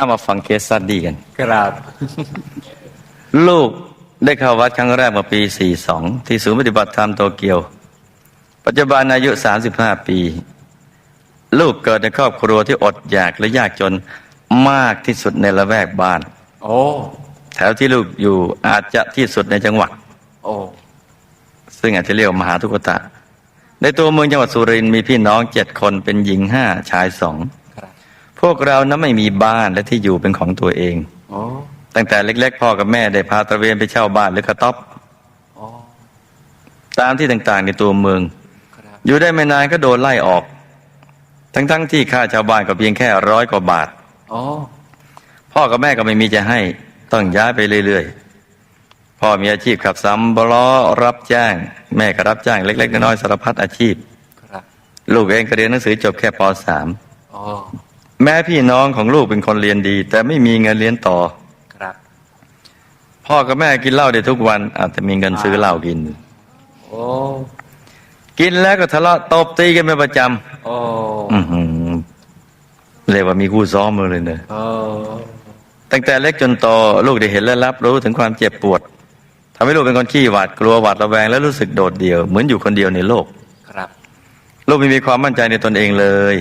เอามาฟังเคสสตดี้กัน ครับ ลูกได้เข้าวัดครั้งแรกเมื่อปี 42 ที่ศูนย์ปฏิบัติธรรมโตเกียว ปัจจุบันอายุ 35 ปี ลูกเกิดในครอบครัวที่อดอยากและยากจนมากที่สุดในละแวกบ้าน โอ้แถวที่ลูกอยู่อาจจะที่สุดในจังหวัด โอ้ซึ่งอาจจะเรียกว่ามหาทุกตะ ในตัวเมืองจังหวัดสุรินทร์มีพี่น้องเจ็ดคนเป็นหญิงห้าชายสองครับ พวกเรานั้นไม่มีบ้านและที่อยู่เป็นของตัวเองโอ้ตั้งแต่เล็ก ๆ พ่อกับแม่ได้พาตระเวนไปเช่าบ้านหรือกระต๊อบโอ้ตามที่ต่างๆในตัวเมืองครับอยู่ได้ไม่นานก็โดนไล่ออก ทั้งๆที่ค่าชาวบ้านก็เพียงแค่ร้อยกว่าบาทโอ้พ่อกับแม่ก็ไม่มีจะให้ ต้องย้ายไปเรื่อยๆ พ่อมีอาชีพขับซ้ำบล้อรับจ้าง แม่ก็รับจ้างเล็ก ๆ น้อยๆสารพัดอาชีพครับลูกเองก็เรียนหนังสือจบแค่ปโอ้ .3 แม้พี่น้องของลูกเป็นคนเรียนดี แต่ไม่มีเงินเรียนต่อ ครับ พ่อกับแม่กินเหล้าได้ทุกวันอาจจะมีเงินซื้อเหล้ากิน โอ้กินแล้วก็ทะเลาะตบตีกันเป็นประจโอ้ำอื้อหือเรียกว่ามีคู่ซ้อมมือเลยเนอะโอ้ตั้งแต่เล็กจนโตลูกได้เห็นและรับรู้ถึงความเจ็บปวดทำให้ลูกเป็นคนขี้หวาดกลัวหวาดระแวงและรู้สึกโดดเดี่ยวเหมือนอยู่คนเดียวในโลก ครับ ลูกไม่มีความมั่นใจในตนเองเลย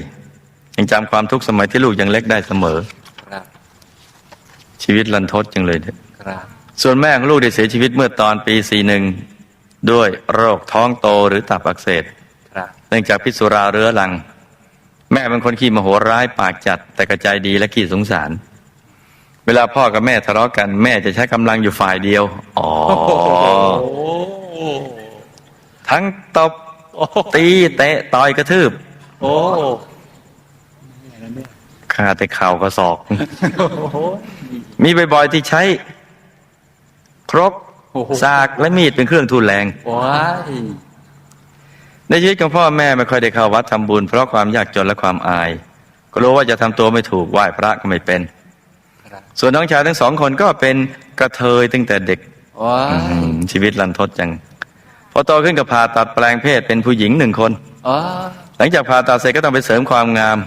ยังจำความทุกข์สมัยที่ลูกยังเล็กได้เสมอ ครับ ชีวิตลันทดจังเลยเนี่ยครับ ส่วนแม่ของลูกได้เสียชีวิตเมื่อตอนปี 41 ด้วยโรคท้องโตหรือตับอักเสบครับ เนื่องจากพิษสุราเรื้อรัง แม่เป็นคนขี้โมโหร้ายปากจัด แต่กระใจดีและขี้สงสาร เวลาพ่อกับแม่ทะเลาะกันแม่จะใช้กำลังอยู่ฝ่ายเดียว อ๋อ โอ้ทั้งตบตีเตะต่อยกระทืบ โอ้ ขาแต่เข่ากระศอกโหมีบ่อยๆที่ใช้ ครกโอ้โหสากและมีดเป็นเครื่องทุนแรงว้ายในชีวิตของพ่อแม่ไม่ค่อยได้เข้าวัดทำบุญ เพราะความยากจนและความอาย ก็รู้ว่าจะทำตัวไม่ถูกไหว้พระก็ไม่เป็นครับส่วนน้องชายทั้งสองคนก็เป็นกระเทยตั้งแต่เด็กว้าอื้อหืยอชีวิตลันทดจังพอโตขึ้นก็ผ่าตัดแปลงเพศเป็นผู้หญิงหนึ่งคนอ๋อหลังจากผ่าตัดเสร็จก็ต้องไปเสริมความงาม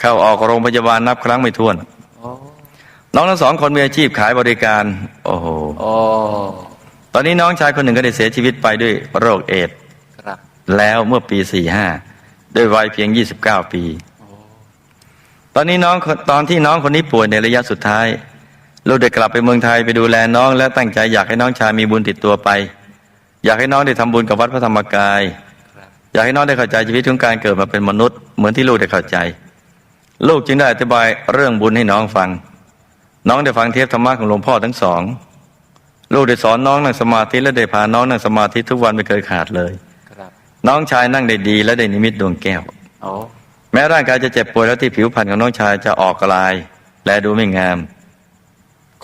เข้าออกโรงพยาบาลนับครั้งไม่ถ้วนโอ้น้องทั้งสองคนมีอาชีพขายบริการ โอ้โหโอ้ตอนนี้น้องชายคนหนึ่งก็ได้เสียชีวิตไปด้วยโรคเอดส์ครับแล้วเมื่อปี45ด้วยวัยเพียง29ปีโอ้ตอนนี้น้องตอนที่น้องคนนี้ป่วยในระยะสุดท้าย ลูกได้กลับไปเมืองไทยไปดูแลน้องและตั้งใจอยากให้น้องชายมีบุญติดตัวไป อยากให้น้องได้ทำบุญกับวัดพระธรรมกายครับอยากให้น้องได้เข้าใจชีวิตของการเกิดมาเป็นมนุษย์เหมือนที่ลูกได้เข้าใจ ลูกจึงได้อธิบายเรื่องบุญให้น้องฟัง น้องได้ฟังเทปธรรมะของหลวงพ่อทั้งสอง ลูกได้สอนน้องนั่งสมาธิและได้พาน้องนั่งสมาธิทุกวันไม่เคยขาดเลยครับน้องชายนั่งได้ดีและได้นิมิตดวงแก้วโอ้แม้ร่างกายจะเจ็บป่วยแล้วที่ผิวพรรณของน้องชายจะออกลาย และดูไม่งาม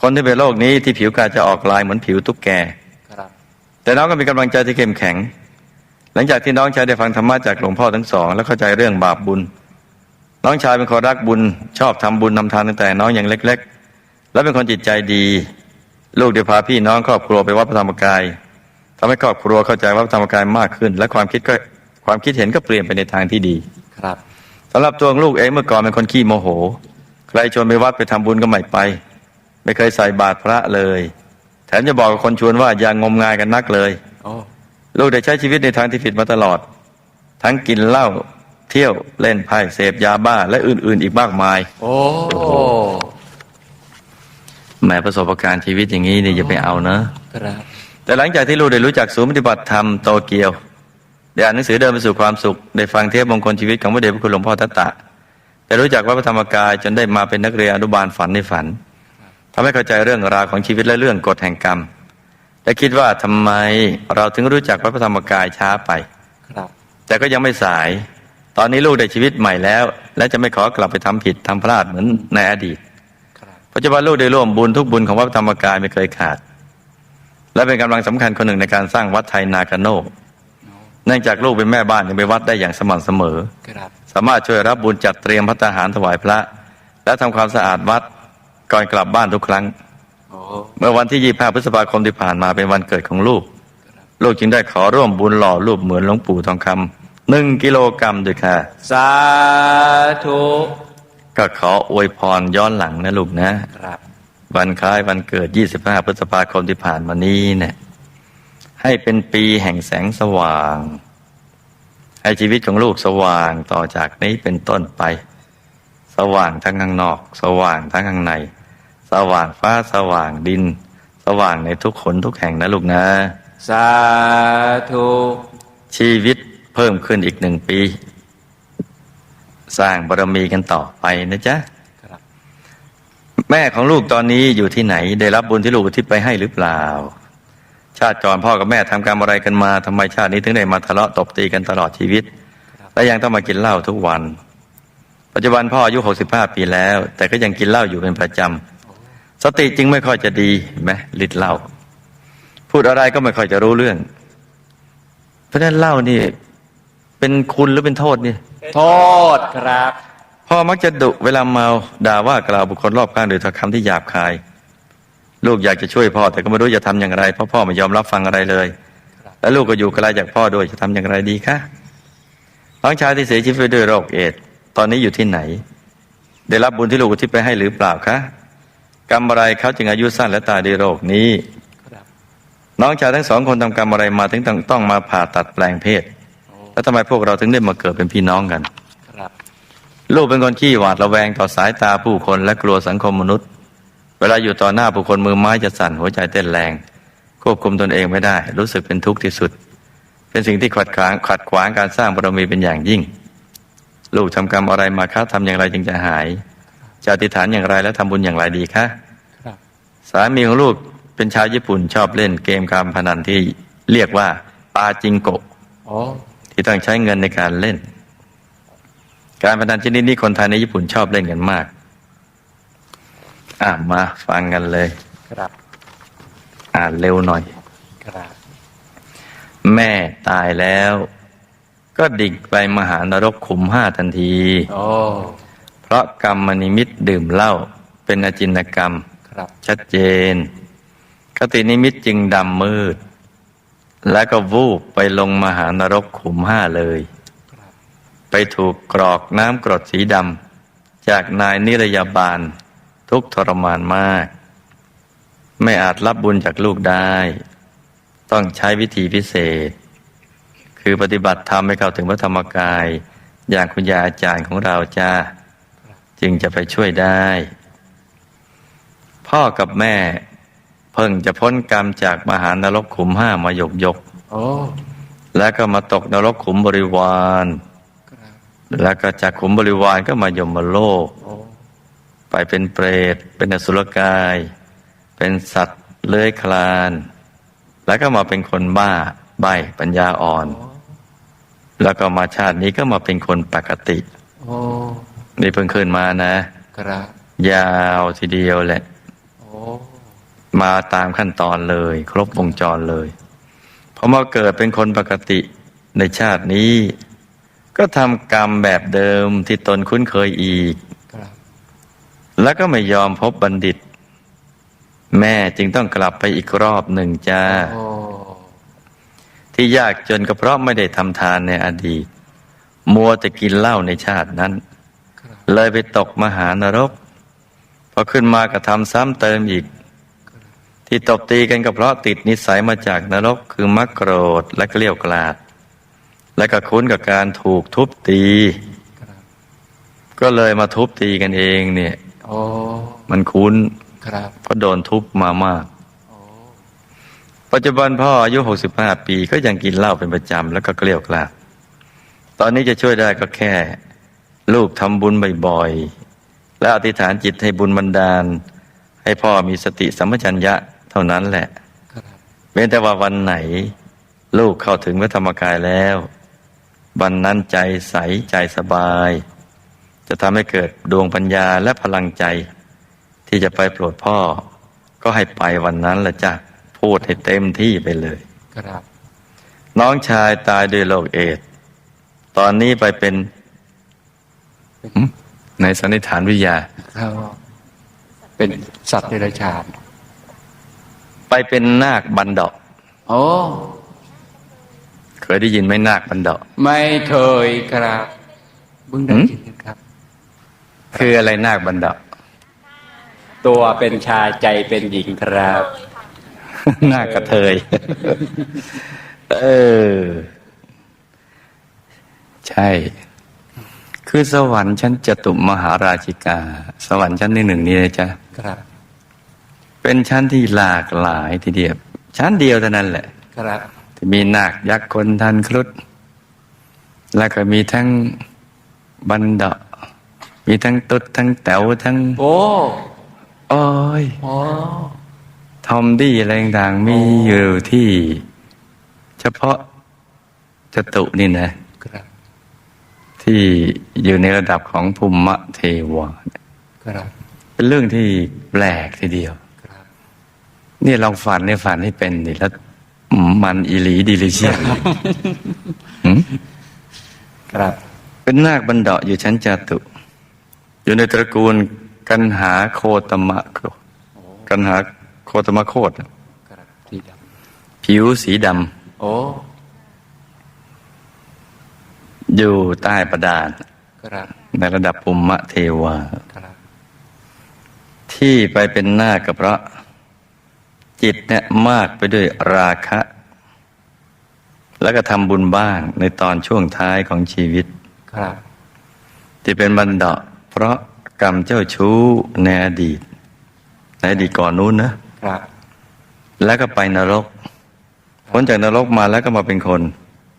คนที่เป็นโรคนี้ที่ผิวกายจะออกลายเหมือนผิวตุ๊กแกครับแต่น้องก็มีกำลังใจที่เข้มแข็ง หลังจากที่น้องชายได้ฟังธรรมะจากหลวงพ่อทั้งสอง และเข้าใจเรื่องบาปบุญ น้องชายเป็นคนรักบุญ ชอบทำบุญทำทานตั้งแต่น้องยังเล็ก ๆ และเป็นคนจิตใจดี ลูกได้พาพี่น้องครอบครัวไปวัดพระธรรมกายทำให้ครอบครัวเข้าใจวัดพระธรรมกายมากขึ้น และความคิดก็ความคิดเห็นก็เปลี่ยนไปในทางที่ดีครับสำหรับตัวของลูกเองเมื่อก่อนเป็นคนขี้โมโห ใครชวนไปวัดไปทำบุญก็ไม่ไป ไม่เคยใส่บาตรพระเลย แถมจะบอกกับคนชวนว่าอย่างงมงายกันนักเลยโอ้ลูกได้ใช้ชีวิตในทางที่ผิดมาตลอด ทั้งกินเหล้า เที่ยวเล่นไพ่เสพยาบ้า และอื่น ๆ อีกมากมาย โอ้แหมประสบการณ์ชีวิตอย่างนี้นี่อย่าไปเอานะครับแต่หลังจากที่ลูกได้รู้จักศูนย์ปฏิบัติธรรมโตเกียว ได้อ่านหนังสือเดินไปสู่ความสุข ได้ฟังเทปมงคลชีวิตของพระเดชพระคุณหลวงพ่อทัตตะได้รู้จักวัดพระธรรมกายจนได้มาเป็นนักเรียนอนุบาลฝันในฝันทำให้เข้าใจเรื่องราวของชีวิตและเรื่องกฎแห่งกรรม และคิดว่าทำไมเราถึงรู้จักวัดพระธรรมกายช้าไป ครับ แต่ก็ยังไม่สาย ตอนนี้ลูกได้ชีวิตใหม่แล้ว และจะไม่ขอกลับไปทำผิดทำพลาดเหมือนในอดีตครับปัจจุบันลูกได้ร่วมบุญทุกบุญของวัดธรรมกายไม่เคยขาด และเป็นกำลังสำคัญคนหนึ่งในการสร้างวัดไทยนากาโนกเนื่องจากลูกเป็นแม่บ้านยังไปวัดได้อย่างสม่ำเสมอครับสามารถช่วยรับบุญจัดเตรียมพัตตาหารถวายพระ และทำความสะอาดวัดก่อนกลับบ้านทุกครั้งโอ้เมื่อวันที่ 25 พฤษภาคมที่ผ่านมาเป็นวันเกิดของลูก ลูกจึงได้ขอร่วมบุญหล่อรูปเหมือนหลวงปู่ทองคำ หนึ่งกิโลกรัมด้วยค่ะ สาธุ ก็ขออวยพรย้อนหลังนะลูกนะครับ วันคล้ายวันเกิด 25 พฤษภาคมที่ผ่านมานี้เนี่ยให้เป็นปีแห่งแสงสว่าง ให้ชีวิตของลูกสว่างต่อจากนี้เป็นต้นไป สว่างทั้งข้างนอก สว่างทั้งข้างใน สว่างฟ้าสว่างดิน สว่างในทุกขนทุกแห่งนะลูกนะ สาธุชีวิต เพิ่มขึ้นอีกหนึ่งปี สร้างบารมีกันต่อไปนะจ๊ะครับแม่ของลูกตอนนี้อยู่ที่ไหน ได้รับบุญที่ลูกอุทิศไปให้หรือเปล่า ชาติก่อนพ่อกับแม่ทำกรรมอะไรกันมาทำไมชาตินี้ถึงได้มาทะเลาะตบตีกันตลอดชีวิต และยังต้องมากินเหล้าทุกวัน ปัจจุบันพ่ออายุ 65 ปีแล้ว แต่ก็ยังกินเหล้าอยู่เป็นประจำสติจึงไม่ค่อยจะดีเห็นไหมลิดเหล้าพูดอะไรก็ไม่ค่อยจะรู้เรื่อง เพราะฉะนั้นเหล้านี่ เป็นคุณหรือเป็นโทษนี่โทษครับ พ่อมักจะดุเวลาเมาด่าว่ากล่าวบุคคลรอบข้างโดยถ้อยคำที่หยาบคาย ลูกอยากจะช่วยพ่อแต่ก็ไม่รู้จะทำอย่างไรเพราะพ่อไม่ยอมรับฟังอะไรเลยครับและลูกก็อยู่ไกลจากพ่อด้วยจะทำอย่างไรดีคะน้องชายที่เสียชีวิตด้วยโรคเอดส์ตอนนี้อยู่ที่ไหน ได้รับบุญที่ลูกอุทิศไปให้หรือเปล่าคะกรรมอะไรเขาจึงอายุสั้นและตายด้วยโรคนี้ครับน้องชายทั้งสองคนทำกรรมอะไรมาถึงต้องต้องมาผ่าตัดแปลงเพศโอ้ แล้วทำไมพวกเราถึงได้มาเกิดเป็นพี่น้องกันครับลูกเป็นคนขี้หวาดระแวงต่อสายตาผู้คนและกลัวสังคมมนุษย์ เวลาอยู่ต่อหน้าผู้คนมือไม้จะสั่นหัวใจเต้นแรง ควบคุมตนเองไม่ได้ รู้สึกเป็นทุกข์ที่สุด เป็นสิ่งที่ขัดขวางขัดขวางการสร้างบารมีเป็นอย่างยิ่ง ลูกทำกรรมอะไรมาคะทำอย่างไรจึงจะหาย จะอธิษฐานอย่างไรและทำบุญอย่างไรดีคะครับสามีของลูกเป็นชาวญี่ปุ่นชอบเล่นเกมการพนันที่เรียกว่าปาจิงโกะโอ้ ที่ต้องใช้เงินในการเล่น การพนันชนิดนี้คนไทยในญี่ปุ่นชอบเล่นกันมาก อ่ามาฟังกันเลย ครับ อ่านเร็วหน่อย ครับ แม่ตายแล้ว ก็ดิ่งไปมหานรกขุมห้าทันที โอ้ เพราะกรรมนิมิตดื่มเหล้าเป็นอจินกรรม ครับ ชัดเจนคตินิมิตจึงดำมืด และก็วูบไปลงมหานรกขุมห้าเลย ไปถูกกรอกน้ำกรดสีดำจากนายนิรยาบาลทุกทรมานมาก ไม่อาจรับบุญจากลูกได้ ต้องใช้วิธีพิเศษ คือปฏิบัติธรรมให้เข้าถึงพระธรรมกาย อย่างคุณยาอาจารย์ของเราจ้าจึงจะไปช่วยได้ พ่อกับแม่ เพิ่งจะพ้นกรรมจากมหานรกขุมห้ามาหยกยกๆโอ้แล้วก็มาตกนรกขุมบริวารครับแล้วก็จากขุมบริวารก็มายมโลกโอ้ไปเป็นเปรต เป็นอสุรกาย เป็นสัตว์เลื้อยคลาน แล้วก็มาเป็นคนบ้าใบปัญญาอ่อน แล้วก็มาชาตินี้ก็มาเป็นคนปกติโอ้นี่เพิ่งขึ้นมานะครับยาวทีเดียวแหละโอ้ มาตามขั้นตอนเลย ครบวงจรเลยพอมาเกิดเป็นคนปกติในชาตินี้ ก็ทำกรรมแบบเดิมที่ตนคุ้นเคยอีก แล้วก็ไม่ยอมพบบัณฑิต แม่จึงต้องกลับไปอีกรอบหนึ่งจ้า ที่ยากจนก็เพราะไม่ได้ทำทานในอดีต มัวแต่กินเหล้าในชาตินั้น เลยไปตกมหานรกพอขึ้นมาก็ทำซ้ำเติมอีก ที่ตบตีกันก็เพราะติดนิสัยมาจากนรกคือมักโกรธและเกลียวกลาด และก็คุ้นกับการถูกทุบตี ก็เลยมาทุบตีกันเองเนี่ยมันคุ้นครับเพราะโดนทุบมามาก ปัจจุบันพ่ออายุ 65 ปีก็ยังกินเหล้าเป็นประจำแล้วก็เกลียวกลาด ตอนนี้จะช่วยได้ก็แค่ ลูกทำบุญบ่อยๆ และอธิษฐานจิตให้บุญบันดาล ให้พ่อมีสติสัมปชัญญะ เท่านั้นแหละครับเว้นแต่ว่าวันไหน ลูกเข้าถึงพระธรรมกายแล้ว วันนั้นใจใสใจสบาย จะทำให้เกิดดวงปัญญาและพลังใจ ที่จะไปโปรดพ่อ ก็ให้ไปวันนั้นละจ้ะพูดให้เต็มที่ไปเลยครับ น้องชายตายด้วยโรคเอดส์ตอนนี้ไปเป็นหึในสันนิษฐานวิทยาครับเป็นสัตว์เดรัจฉาน ไปเป็นนาคบันดาะโอ้เคยได้ยินไหมนาคบันดาะไม่เคยครับเพิ่งได้ยินครับ คืออะไรนาคบันดาตัวเป็นชายใจเป็นหญิงครับหน้ากระเทย เออ ใช่ คือสวรรค์ชั้นจตุมหาราชิกา สวรรค์ชั้นที่หนึ่งนี่นะจ๊ะครับ เป็นชั้นที่หลากหลายทีเดียวชั้นเดียวเท่านั้นแหละ ครับที่มีนาคยักษ์คนทันครุฑแล้วก็มีทั้งบันดามีทั้งตุ๊ดทั้งแต๋วทั้ง โอ้โอ้ยโอ้ทอมดี้อะไรต่างๆมีอยู่ที่ เฉพาะจตุนี่นะครับที่อยู่ในระดับของภูมิเทวาครับเป็นเรื่องที่แปลกทีเดียว ครับนี่ลองฝันในฝันให้เป็นดิแล้วอืมมันอีหลีดีลิเชียหืมครับ เป็นนาคบันเดาะอยู่ชั้นจตุ อยู่ในตระกูลกันหาโคตมะโคกันหาโคตมะโคตครับสีดผิวสีดำโอ้ำอยู่ใต้ประดานครับในระดับภูมิเทวาครับที่ไปเป็นนาคก็เพราะ จิตเนี่ยมากไปด้วยราคะ แล้วก็ทำบุญบ้างในตอนช่วงท้ายของชีวิตครับที่เป็นบันดาเพราะกรรมเจ้าชู้ในอดีต ในอดีตก่อนนู้นนะครับ แล้วก็ไปนรกพ้นจากนรกมาแล้วก็มาเป็นคน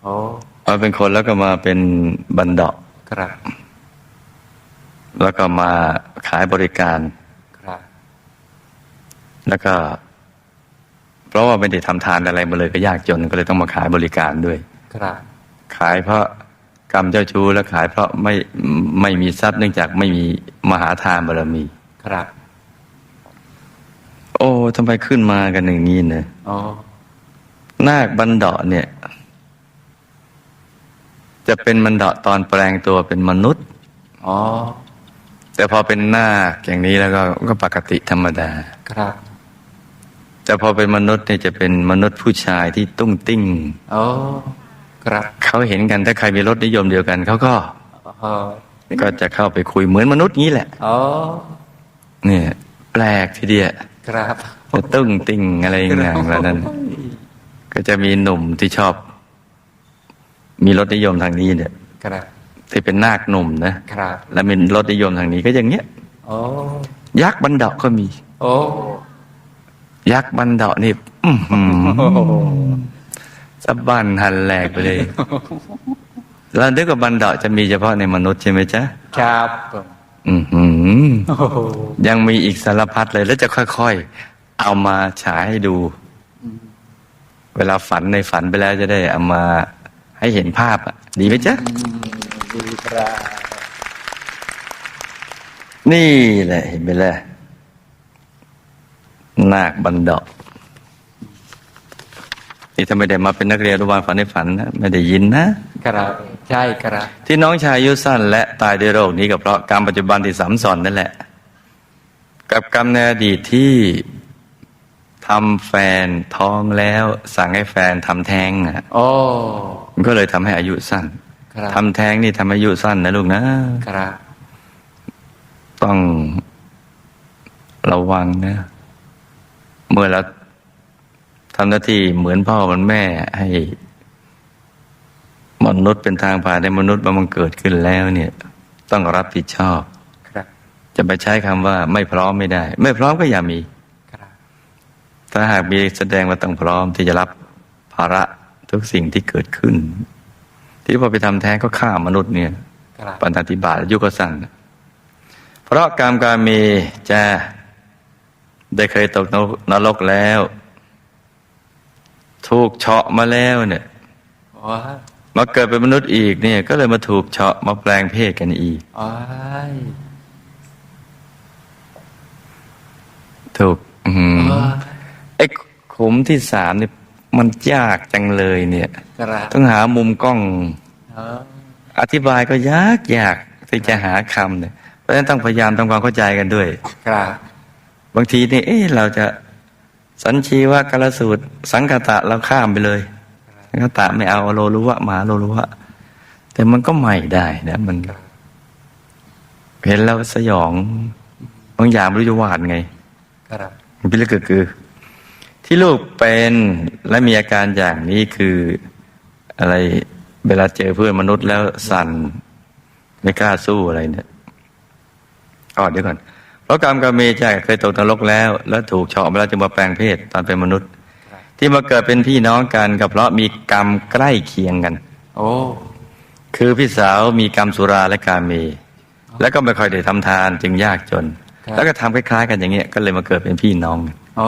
โอ้มาเป็นคนแล้วก็มาเป็นบันดาครับ แล้วก็มาขายบริการครับ แล้วก็เพ ราะว่าไม่ได้ทำทานอะไรมาเลยก็ยากจนก็เลยต้องมาขายบริการด้วยครับขายเพราะกรรมเจ้าชู้และขายเพราะไม่ไม่มีทรัพย์เนื่องจากไม่มีมหาทานบารมีครับ โอ้ทำไมขึ้นมากันอย่างนี้เนี่ยโอ้นาคบันดาเนี่ย จะเป็นบันดาตอนแปลงตัวเป็นมนุษย์อ๋อแต่พอเป็นนาคอย่างนี้แล้วก็ก็ปกติธรรมดาครับ แต่พอเป็นมนุษย์เนี่ยจะเป็นมนุษย์ผู้ชายที่ตุ้งติ้งโอ้ครับเขาเห็นกันถ้าใครมีรสนิยมเดียวกันเขาก็โอ้ก็จะเข้าไปคุยเหมือนมนุษย์งี้แหละโอ้เนี่ย แปลกทีเดียวครับจะตุ้งติ้งอะไรอย่างเงี้ยแล้วนั้น ก็จะมีหนุ่มที่ชอบ มีรสนิยมทางนี้เนี่ยครับที่เป็นนาคหนุ่มนะครับ แล้วมีรสนิยมทางนี้ก็อย่างเงี้ยโอ้ยักษ์บันดาก็มี โอ้ ยักษ์บันดานี่อื้อหือ สะบันหันแหลกไปเลยแล้วนึกว่าบันดาจะมีเฉพาะในมนุษย์ใช่ไหมจ๊ะ ครับผมอือหือ โอ้ยังมีอีกสารพัดเลย แล้วจะค่อย ๆ เอามาฉายให้ดู เวลาฝันในฝันไปแล้วจะได้เอามาให้เห็นภาพอะดีไหมจ๊ะ ดีครับ นี่แหละเห็นไหมล่ะ นาคบันดานี่ถ้าไม่ได้มาเป็นนักเรียนอนุบาลฝันในฝันนะไม่ได้ยินนะครับใช่ครับ ที่น้องชายอายุสั้นและตายด้วยโรคนี้ก็เพราะกรรมปัจจุบันที่สัมสอนนั่นแหละ กับกรรมในอดีตที่ทำแฟนท้องแล้ว สั่งให้แฟนทำแท้งอะโอ้มันก็เลยทำให้อายุสั้นครับทำแท้งนี่ทำให้อายุสั้นนะลูกนะครับต้องระวังนะ เมื่อเราทำหน้าที่เหมือนพ่อเหมือนแม่ให้มนุษย์เป็นทางผ่านในมนุษย์มามันเกิดขึ้นแล้วเนี่ย ต้องรับผิดชอบครับจะไปใช้คำว่าไม่พร้อมไม่ได้ ไม่พร้อมก็อย่ามีครับถ้าหากมีแสดงว่าต้องพร้อมที่จะรับภาระทุกสิ่งที่เกิดขึ้น ที่พอไปทำแท้งก็ฆ่ามนุษย์เนี่ยครับปัญหาธิบาตอายุก็สั้นเพราะกรรมการมีจะ ได้เคยตกนรกแล้ว ถูกเฉาะมาแล้วเนี่ยว้ามาเกิดเป็นมนุษย์อีกเนี่ย ก็เลยมาถูกเฉาะมาแปลงเพศกันอีกว้ายถูกอืมว้ายไอ้ขุมที่สามเนี่ยมันยากจังเลยเนี่ยครับต้องหามุมกล้องเอออธิบายก็ยากยากที่จะหาคำเนี่ย เพราะฉะนั้นต้องพยายามทำความเข้าใจกันด้วยครับ บางทีนี่เอ๊ะเราจะสัญชีวกรสูตร สังคตะเราข้ามไปเลย สังคตะไม่เอาโลรุวะมหาโลรุวะแต่มันก็ใหม่ได้นะมัน เห็นแล้วสยองบางอย่างไม่รู้จะวาดไงครับมันเป็นเรื่องคือคือ ที่ลูกเป็นและมีอาการอย่างนี้คืออะไรเวลาเจอเพื่อนมนุษย์แล้วสั่นไม่กล้าสู้อะไรเนี่ยอ๋อเดี๋ยวก่อน เพราะกรรมกรรมเมจ่ายเคยตกนรกแล้ว แล้วถูกเฉาะมาแล้วจึงมาแปลงเพศตอนเป็นมนุษย์ ที่มาเกิดเป็นพี่น้องกันก็เพราะมีกรรมใกล้เคียงกัน โอ้คือพี่สาวมีกรรมสุราและการเมแล้วก็ไม่ค่อยได้ทำทานจึงยากจน แล้วก็ทำคล้ายๆ กันอย่างเงี้ยก็เลยมาเกิดเป็นพี่น้องกันโอ้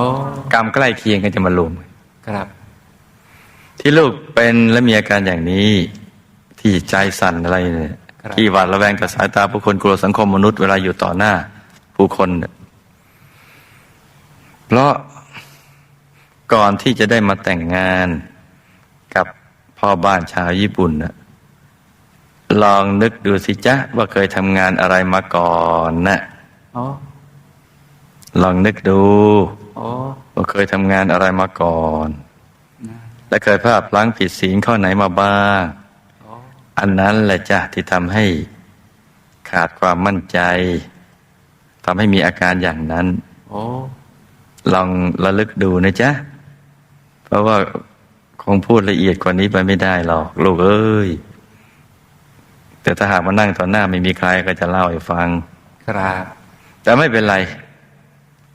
กรรมใกล้เคียงกันจะมารวมกันครับ ที่ลูกเป็นและมีอาการอย่างนี้ที่ใจสั่นอะไรเนี่ยที่หวาดระแวงกับสายตาผู้คนกลัวสังคมมนุษย์เวลาอยู่ต่อหน้า ผู้คนเนี่ยเพราะก่อนที่จะได้มาแต่งงานกับพ่อบ้านชาวญี่ปุ่นน่ะลองนึกดูสิจ๊ะ ว่าเคยทำงานอะไรมาก่อนนะโอ้ลองนึกดูโอ้ว่าเคยทำงานอะไรมาก่อน และเคยพลาดพลั้งผิดศีลข้อไหนมาบ้างโอ้อันนั้นแหละจ้ะที่ทำให้ขาดความมั่นใจ ทำให้มีอาการอย่างนั้นโอ้ลองระลึกดูนะจ๊ะ เพราะว่าคงพูดละเอียดกว่านี้ไปไม่ได้หรอกลูกเอ้ย แต่ถ้าหากมานั่งต่อหน้าไม่มีใครก็จะเล่าให้ฟัง ครับ แต่ไม่เป็นไร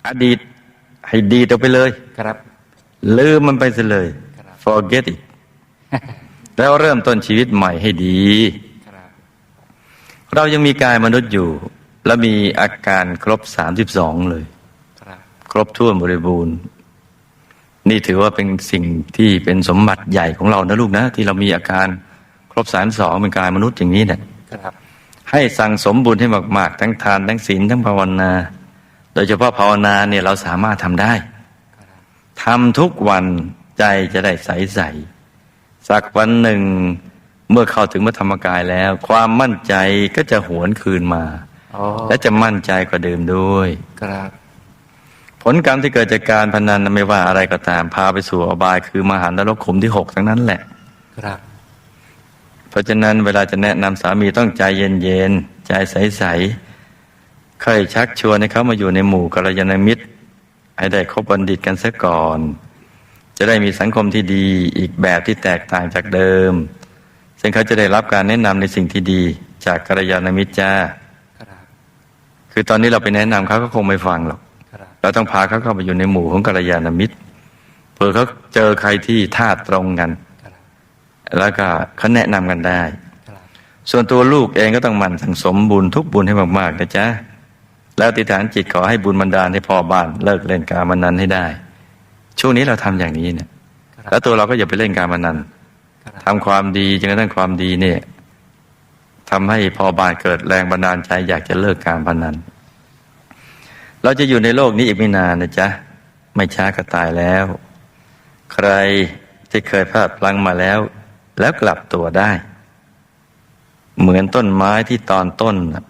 อดีตให้ดีต่อไปเลยครับ ลืมมันไปซะเลยครับ forget it แล้วเริ่มต้นชีวิตใหม่ให้ดีครับเรายังมีกายมนุษย์อยู่ และมีอาการครบ32เลย ครับครบถ้วนบริบูรณ์ นี่ถือว่าเป็นสิ่งที่เป็นสมบัติใหญ่ของเรานะลูกนะ ที่เรามีอาการครบ32เป็นกายมนุษย์อย่างนี้เนี่ยครับให้สั่งสมบุญให้มาก ๆ ทั้งทานทั้งศีลทั้งภาวนา โดยเฉพาะภาวนาเนี่ยเราสามารถทำได้ทำทุกวันใจจะได้ใสใสๆสักวันหนึ่งเมื่อเข้าถึงพระธรรมกายแล้ว ความมั่นใจก็จะหวนคืนมาโอ้ และจะมั่นใจกว่าเดิมด้วยครับ ผลกรรมที่เกิดจากการพนันไม่ว่าอะไรก็ตามพาไปสู่อบาย คือมหานรกขุมที่หกทั้งนั้นแหละ ครับ เพราะฉะนั้นเวลาจะแนะนำสามีต้องใจเย็นๆใจใสๆค่อยชักชวนให้เขามาอยู่ในหมู่กัลยาณมิตร ให้ได้คบบัณฑิตกันซะก่อน จะได้มีสังคมที่ดีอีกแบบที่แตกต่างจากเดิม ซึ่งเขาจะได้รับการแนะนำในสิ่งที่ดีจากกัลยาณมิตรจ้าครับ คือตอนนี้เราไปแนะนำเขาก็คงไม่ฟังหรอกครับเราต้องพาเขาเข้าไปอยู่ในหมู่ของกัลยาณมิตรเผื่อเขาเจอใครที่ท่าตรงกันครับแล้วก็เขาแนะนำกันได้ครับส่วนตัวลูกเองก็ต้องหมั่นสั่งสมบุญทุกบุญให้มากๆนะจ๊ะแล้วอธิษฐานจิตขอให้บุญบันดาลให้พ่อบ้านเลิกเล่นการพนันให้ได้ ช่วงนี้เราทำอย่างนี้เนี่ยครับแล้วตัวเราก็อย่าไปเล่นการพนันครับทำความดีจนกระทั่งความดีเนี่ย ทำให้พ่อบ้านเกิดแรงบันดาลใจอยากจะเลิกการพนัน เราจะอยู่ในโลกนี้อีกไม่นานนะจ๊ะ ไม่ช้าก็ตายแล้ว ใครที่เคยพลาดพลั้งมาแล้ว แล้วกลับตัวได้ เหมือนต้นไม้ที่ตอนต้นน่ะ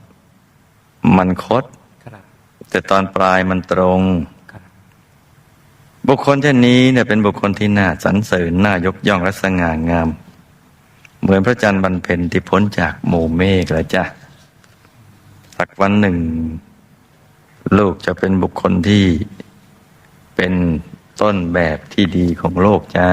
มันคดครับแต่ตอนปลายมันตรงครับบุคคลเช่นนี้เนี่ยเป็นบุคคลที่น่าสรรเสริญน่ายกย่องและสง่างาม เหมือนพระจันทร์บรรเพ็ญที่พ้นจากหมู่เมฆแล้วจ้ะสักวันหนึ่ง ลูกจะเป็นบุคคลที่เป็นต้นแบบที่ดีของโลกจ้า